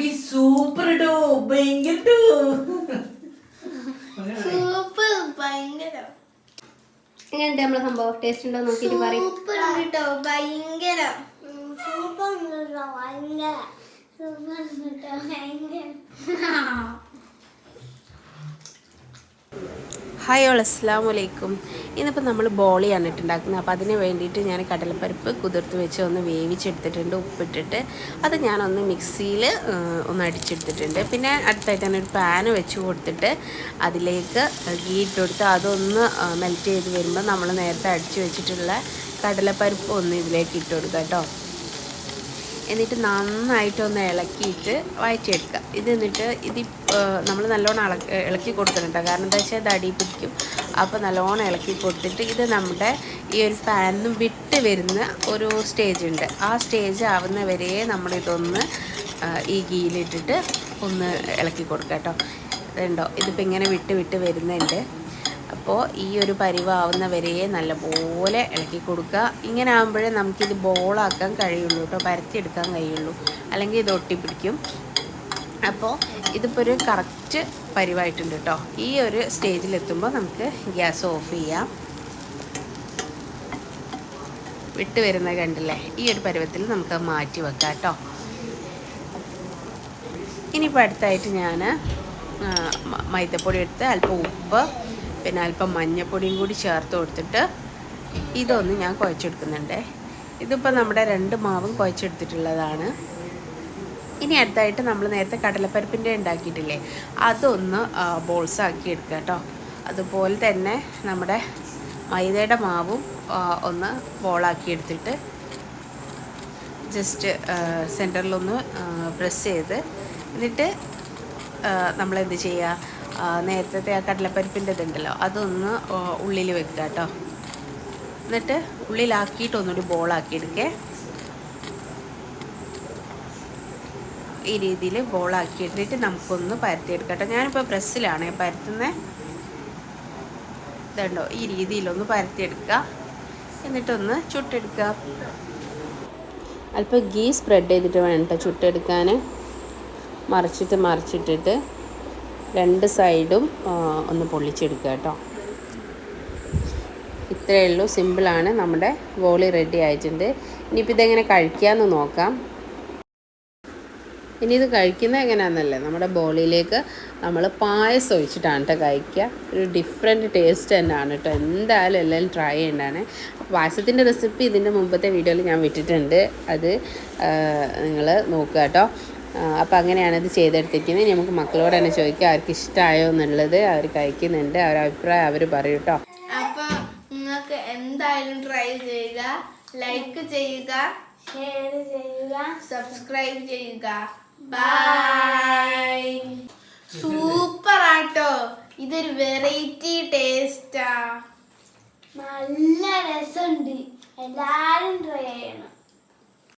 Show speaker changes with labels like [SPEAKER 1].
[SPEAKER 1] it's super ട്ടോ ഭയങ്കര
[SPEAKER 2] super ഭയങ്കര
[SPEAKER 3] എങ്ങനെയുണ്ട് നമ്മളെ സംഭവം? ടേസ്റ്റ് ഉണ്ടോ നോക്കിട്ട് പറയും.
[SPEAKER 2] സൂപ്പർ കേട്ടോ ഭയങ്കര
[SPEAKER 4] സൂപ്പർ ഭയങ്കര. സൂപ്പർ കേട്ടോ ഭയങ്കര.
[SPEAKER 5] ഹായ് ഓൾ അസ്സാം വലൈക്കും ഇന്നിപ്പോൾ നമ്മൾ ബോളിയാണ് ഇട്ടുണ്ടാക്കുന്നത് അപ്പോൾ അതിന് വേണ്ടിയിട്ട് ഞാൻ കടലപ്പരിപ്പ് കുതിർത്ത് വെച്ച് ഒന്ന് വേവിച്ചെടുത്തിട്ടുണ്ട് ഉപ്പിട്ടിട്ട്. അത് ഞാനൊന്ന് മിക്സിയിൽ ഒന്ന് അടിച്ചെടുത്തിട്ടുണ്ട്. പിന്നെ അടുത്തായിട്ട് ഞാനൊരു പാന് വെച്ച് കൊടുത്തിട്ട് അതിലേക്ക് ഗീ ഇട്ട് കൊടുത്ത് അതൊന്ന് മെൽറ്റ് ചെയ്ത് വരുമ്പോൾ നമ്മൾ നേരത്തെ അടിച്ച് വെച്ചിട്ടുള്ള കടലപ്പരിപ്പ് ഒന്ന് ഇതിലേക്ക് ഇട്ട് കൊടുക്കാം കേട്ടോ. എന്നിട്ട് നന്നായിട്ടൊന്ന് ഇളക്കിയിട്ട് വഴറ്റിയെടുക്കുക. ഇത് എന്നിട്ട് ഇത് നമ്മൾ നല്ലോണം ഇളക്കി ഇളക്കി കൊടുക്കുന്നുണ്ട് കാരണം എന്താ വെച്ചാൽ ഇത് പിടിക്കും. അപ്പോൾ നല്ലോണം ഇളക്കി കൊടുത്തിട്ട് ഇത് നമ്മുടെ ഈ ഒരു പാനിന്ന് വിട്ട് വരുന്ന ഒരു സ്റ്റേജ് ഉണ്ട്. ആ സ്റ്റേജ് ആവുന്ന വരെ നമ്മളിതൊന്ന് ഈ ഗീലിട്ടിട്ട് ഒന്ന് ഇളക്കി കൊടുക്കാം കേട്ടോ. ഇതുണ്ടോ? ഇതിപ്പോൾ ഇങ്ങനെ വിട്ട് വിട്ട് വരുന്നുണ്ട്. അപ്പോൾ ഈ ഒരു പരിവാവുന്ന നല്ല നല്ലപോലെ ഇളക്കി കൊടുക്കുക. ഇങ്ങനെ ആകുമ്പോഴേ നമുക്കിത് ബോളാക്കാൻ കഴിയുള്ളൂ കേട്ടോ. പരത്തിയെടുക്കാൻ കഴിയുള്ളൂ. അല്ലെങ്കിൽ ഇത് ഒട്ടിപ്പിടിക്കും. അപ്പോൾ ഇതിപ്പോൾ ഒരു കറക്റ്റ് പരിവായിട്ടുണ്ട് കേട്ടോ. ഈ ഒരു സ്റ്റേജിലെത്തുമ്പോൾ നമുക്ക് ഗ്യാസ് ഓഫ് ചെയ്യാം. വിട്ട് വരുന്നത് കണ്ടില്ലേ? ഈ ഒരു പരുവത്തിൽ നമുക്ക് മാറ്റി വെക്കാം കേട്ടോ. ഇനിയിപ്പോൾ അടുത്തായിട്ട് ഞാൻ മൈദപ്പൊടി എടുത്ത് അല്പം ഉപ്പ് പിന്നെ അല്പം മഞ്ഞപ്പൊടിയും കൂടി ചേർത്ത് കൊടുത്തിട്ട് ഇതൊന്ന് ഞാൻ കുഴച്ചെടുക്കുന്നുണ്ട്. ഇതിപ്പോൾ നമ്മുടെ രണ്ട് മാവും കുഴച്ചെടുത്തിട്ടുള്ളതാണ്. ഇനി അടുത്തായിട്ട് നമ്മൾ നേരത്തെ കടലപ്പരിപ്പിന്റെ ഉണ്ടാക്കിയിട്ടില്ലേ അതൊന്ന് ബോൾസ് ആക്കി എടുക്കുക കേട്ടോ. അതുപോലെ തന്നെ നമ്മുടെ മൈദയുടെ മാവും ഒന്ന് ബോളാക്കി എടുത്തിട്ട് ജസ്റ്റ് സെന്ററിലൊന്ന് പ്രസ് ചെയ്ത്. എന്നിട്ട് നമ്മൾ എന്ത് ചെയ്യുക നേരത്തെ ആ കടലപ്പരിപ്പിന്റെ ഇതുണ്ടല്ലോ അതൊന്ന് ഉള്ളിൽ വെക്കുക കേട്ടോ എന്നിട്ട് ഉള്ളിലാക്കിയിട്ട് ഒന്നൊരു ബോളാക്കി എടുക്കേ ഈ രീതിയിൽ ബോളാക്കി എടുത്തിട്ട് നമുക്കൊന്ന് പരത്തിയെടുക്കാം കേട്ടോ ഞാനിപ്പോൾ പ്രസ്സിലാണ് പരത്തുന്നത് ഇതുണ്ടോ ഈ രീതിയിലൊന്ന് പരത്തിയെടുക്കുക. എന്നിട്ടൊന്ന് ചുട്ടെടുക്കുക. അല്പം ഗീ സ്പ്രെഡ് ചെയ്തിട്ട് വേണം കേട്ടോ ചുട്ടെടുക്കാൻ മറിച്ചിട്ട് മറിച്ചിട്ടിട്ട്. രണ്ട് സൈഡും ഒന്ന് പൊള്ളിച്ചെടുക്കുക കേട്ടോ. ഇത്രയേ ഉള്ളൂ. സിമ്പിളാണ് നമ്മുടെ ബോളി റെഡി ആയിട്ടുണ്ട്. ഇനിയിപ്പോൾ ഇതെങ്ങനെ കഴിക്കാമെന്ന് നോക്കാം. ഇനി ഇത് കഴിക്കുന്നത് എങ്ങനെയാണെന്നല്ലേ നമ്മുടെ ബോളിയിലേക്ക് നമ്മൾ പായസം ഒഴിച്ചിട്ടാണ് കേട്ടോ കഴിക്കുക. ഒരു ഡിഫറെന്റ് ടേസ്റ്റ് തന്നെയാണ് കേട്ടോ എന്തായാലും എല്ലാവരും ട്രൈ ചെയ്യേണ്ടതാണ്. പായസത്തിന്റെ റെസിപ്പി ഇതിന്റെ മുമ്പത്തെ വീഡിയോയിൽ ഞാൻ വിട്ടിട്ടുണ്ട്. അത് നിങ്ങൾ നോക്കുക കേട്ടോ അപ്പോൾ അങ്ങനെയാണ് ഇത് ചെയ്തെടുത്തിരിക്കുന്നത്. ഇനി നമുക്ക് മക്കളോട് തന്നെ ചോദിക്കുക അവർക്ക് ഇഷ്ടമായോ എന്നുള്ളത് അവർ കഴിക്കുന്നുണ്ട്. അവരുടെ അഭിപ്രായം അവർ പറയും കേട്ടോ.
[SPEAKER 2] അപ്പോൾ നിങ്ങൾക്ക് എന്തായാലും ട്രൈ ചെയ്യുക ലൈക്ക് ചെയ്യുക
[SPEAKER 4] ഷെയർ ചെയ്യുക.
[SPEAKER 2] സബ്സ്ക്രൈബ് ചെയ്യുക. ബൈ സൂപ്പർ ആട്ടോ. ഇതൊരു വെറൈറ്റി ടേസ്റ്റാ
[SPEAKER 4] നല്ല രസമുണ്ട്. എല്ലാരും ട്രൈ ചെയ്യണം.